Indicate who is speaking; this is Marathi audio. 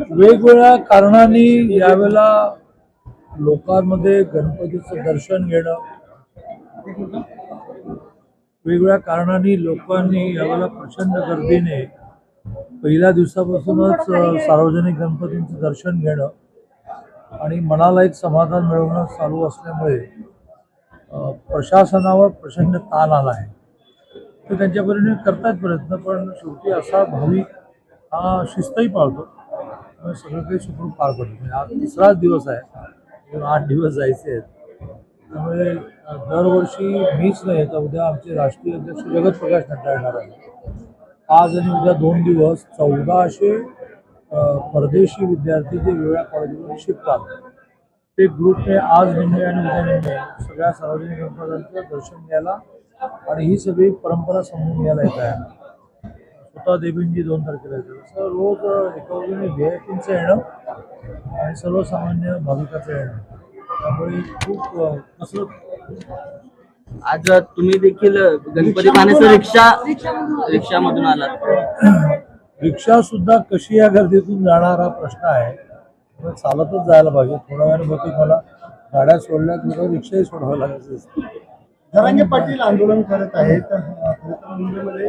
Speaker 1: वेगवेगळ्या कारणांनी यावेळेला लोकांमध्ये गणपतीचं दर्शन घेणं वेगवेगळ्या कारणांनी लोकांनी यावेळेला प्रचंड गर्दीने पहिल्या दिवसापासूनच सार्वजनिक गणपतींचं दर्शन घेणं आणि मनाला एक समाधान मिळवणं चालू असल्यामुळे प्रशासनावर प्रचंड ताण आला आहे. ते त्यांच्या परीने करतात प्रयत्न पण शेवटी असा भाविक हा शिस्तही पाळतो. सगळं काही सुखरूप पार पडलं. म्हणजे आज तिसराच दिवस आहे. आठ दिवस जायचे आहेत. त्यामुळे दरवर्षी मीच नाही तर उद्या आमचे राष्ट्रीय अध्यक्ष जगत प्रकाश नड्डा येणार आहे आज आणि उद्या दोन दिवस चौदाशे परदेशी विद्यार्थी जे वेगळ्या कॉलेजमध्ये शिकतात. ते ग्रुपने आज निम्मे आणि उद्या निम्मे सगळ्या सार्वजनिक गणपतींचं दर्शन घ्यायला आणि ही सगळी परंपरा समजून घ्यायला येत आहे. स्वतः देवींजी दोन तारखेला येतात असं रोज एकावरून व्ही आय पींचं येणं आणि सर्वसामान्य भाविकाचं येणं. त्यामुळे खूप अ, कसरत
Speaker 2: आज तुम्ही देखील गणपती पाहण्याचं रिक्षा रिक्षामधून आलात.
Speaker 1: रिक्षा सुद्धा कशी या गर्दीतून जाणार हा प्रश्न आहे. पण चालतच जायला पाहिजे. थोड्या वेळाने बहुतेक मला गाड्या सोडल्या तर रिक्षाही सोडावं लागायचं
Speaker 3: धरांगे पाटील आंदोलन करत आहेत. खरं तर मुंबईमध्ये